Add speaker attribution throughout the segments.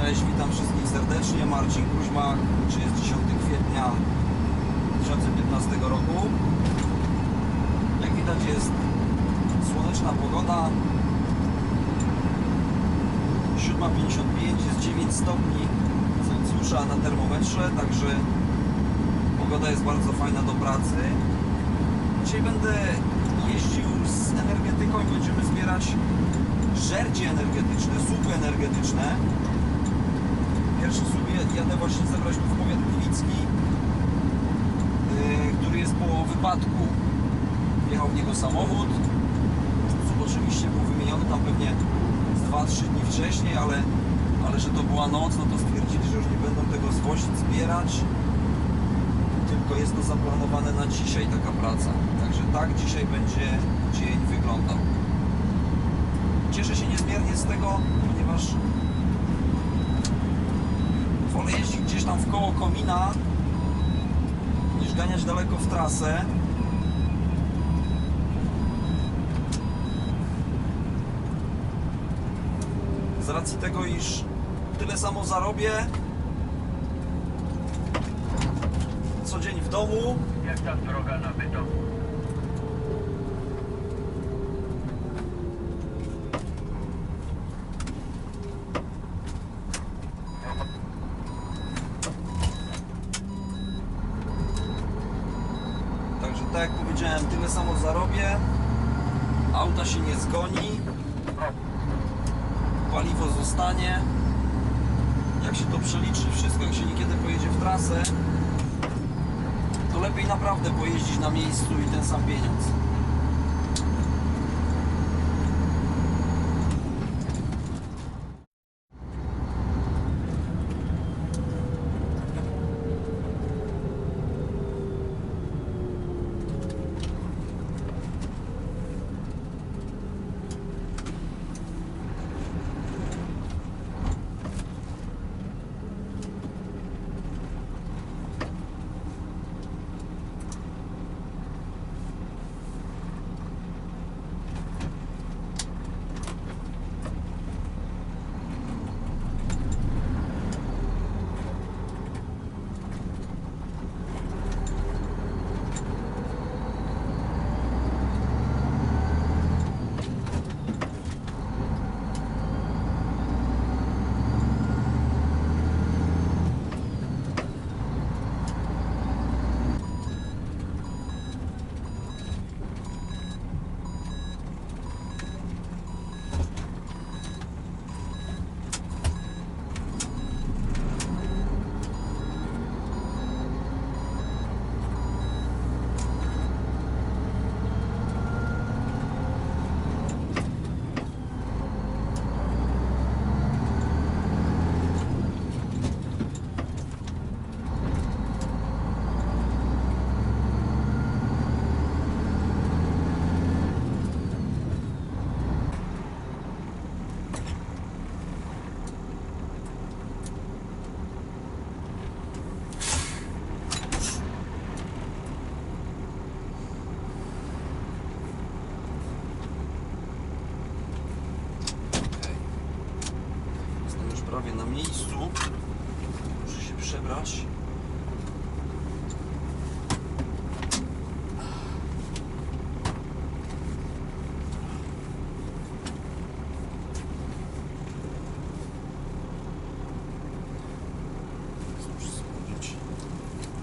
Speaker 1: Cześć, witam wszystkich serdecznie. Marcin Kuźma, czy jest 10 kwietnia 2015 roku. Jak widać jest słoneczna pogoda. 7.55 jest 9 stopni Celsjusza na termometrze, także pogoda jest bardzo fajna do pracy. Dzisiaj będę jeździł z energetyką i będziemy zbierać żerdzie energetyczne, słupy energetyczne. Pierwszy ja- jadę właśnie tu w powiat gliwicki, yy, który jest po wypadku. Wjechał w niego samochód. Oczywiście był wymieniony tam pewnie z 2-3 dni wcześniej, ale, ale że to była noc, no to stwierdzili, że już nie będą tego zwozić, zbierać. Tylko jest to zaplanowane na dzisiaj taka praca. Także tak dzisiaj będzie dzień wyglądał. Cieszę się niezmiernie z tego, ponieważ wolę jeździć gdzieś tam w koło komina niż ganiać daleko w trasę. Z racji tego, iż tyle samo zarobię co dzień w domu,
Speaker 2: Jak tam droga na Bytom?
Speaker 1: Także tak jak powiedziałem, tyle samo zarobię. Auta się nie zgoni. Paliwo zostanie. Jak się to przeliczy wszystko, jak się niekiedy pojedzie w trasę, to lepiej naprawdę pojeździć na miejscu i ten sam pieniądz. Prawie na miejscu. Muszę się przebrać.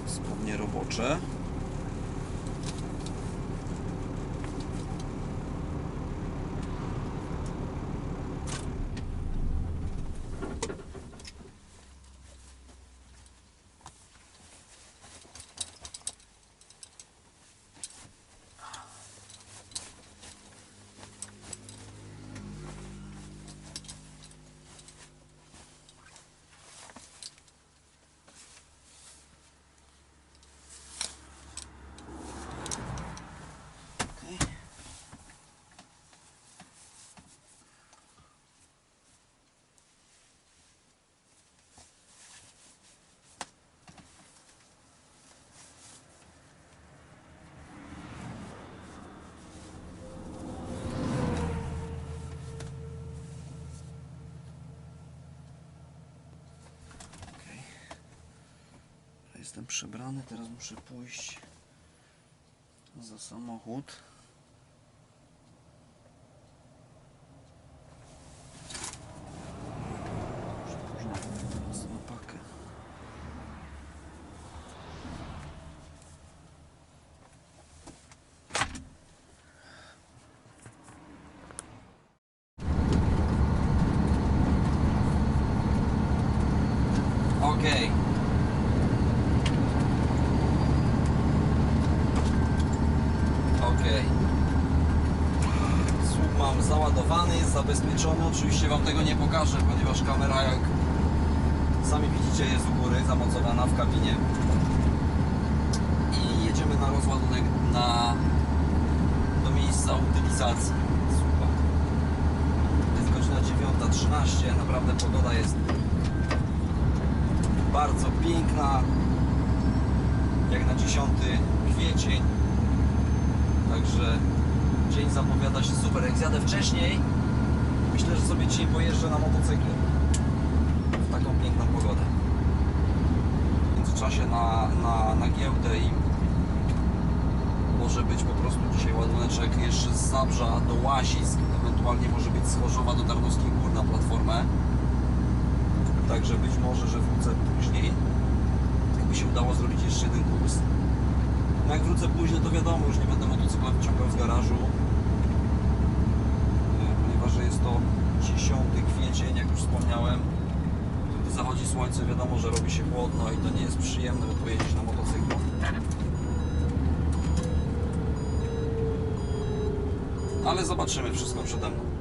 Speaker 1: Spodnie robocze. Jestem przebrany, teraz muszę pójść za samochód. Muszę później teraz na pakę. Okej. Okej. Słup mam załadowany, jest zabezpieczony. Oczywiście Wam tego nie pokażę, ponieważ kamera, jak sami widzicie, jest u góry, zamocowana w kabinie. I jedziemy na rozładunek na, do miejsca utylizacji słupa. Jest godzina 9.13, naprawdę pogoda jest bardzo piękna, jak na 10 kwiecień. Także dzień zapowiada się super. Jak zjadę wcześniej, myślę, że sobie dzisiaj pojeżdżę na motocyklu. W taką piękną pogodę. W międzyczasie na, na, na giełdę i może być po prostu dzisiaj ładuneczek jeszcze z Zabrza do Łazisk, ewentualnie może być z Chorzowa do Tarnowskich Gór na platformę. Także być może, że wrócę później. Jakby się udało zrobić jeszcze jeden kurs. No jak wrócę później, to wiadomo, już nie będę motocykla wyciągał z garażu. Że jest to 10 kwiecień, jak już wspomniałem. Gdy zachodzi słońce, wiadomo, że robi się chłodno i to nie jest przyjemne, by pojeździć na motocyklu. Ale zobaczymy, wszystko przede mną.